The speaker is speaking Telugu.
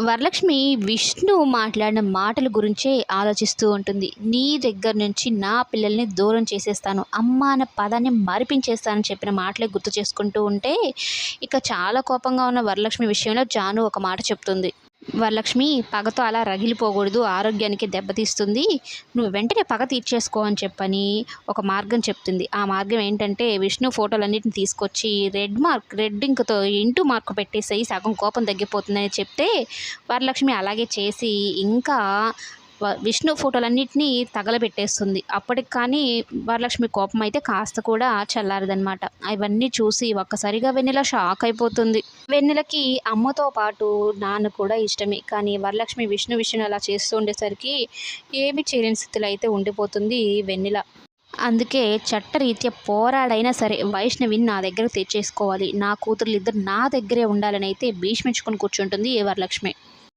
వరలక్ష్మి విష్ణు మాట్లాడిన మాటల గురించే ఆలోచిస్తూ ఉంటుంది. నీ దగ్గర నుంచి నా పిల్లల్ని దూరం చేసేస్తాను. అమ్మ అన్న పదాన్ని మరిపించేస్తానని చెప్పిన మాటలే గుర్తు చేసుకుంటూ ఉంటే ఇక చాలా కోపంగా ఉన్న వరలక్ష్మి విషయంలో జాను ఒక మాట చెప్తుంది. వరలక్ష్మి పగతో అలా రగిలిపోకూడదు ఆరోగ్యానికి దెబ్బతీస్తుంది. నువ్వు వెంటనే పగ తీర్చేసుకో అని చెప్పని ఒక మార్గం చెప్తుంది. ఆ మార్గం ఏంటంటే విష్ణు ఫోటోలన్నింటిని తీసుకొచ్చి రెడ్ మార్క్ రెడ్ ఇంక్తో ఇంటూ మార్క్ పెట్టేసేయి సగం కోపం తగ్గిపోతుందని చెప్తే వరలక్ష్మి అలాగే చేసి ఇంకా విష్ణు ఫోటోలన్నింటినీ తగలబెట్టేస్తుంది. అప్పటికి కానీ వరలక్ష్మి కోపం అయితే కాస్త కూడా చల్లారదనమాట అవన్నీ చూసి ఒక్కసారిగా వెన్నెల షాక్ అయిపోతుంది. వెన్నెలకి అమ్మతో పాటు నాన్న కూడా ఇష్టమే. కానీ వరలక్ష్మి విష్ణు విష్ణు అలా చేస్తూ ఉండేసరికి ఏమి చేయలేని స్థితిలో అయితే ఉండిపోతుంది వెన్నెల. అందుకే చట్టరీత్యా పోరాడైనా సరే వైష్ణవిని నా దగ్గర తెచ్చేసుకోవాలి. నా కూతుర్లు ఇద్దరు నా దగ్గరే ఉండాలని అయితే భీష్మించుకొని కూర్చుంటుంది వరలక్ష్మి.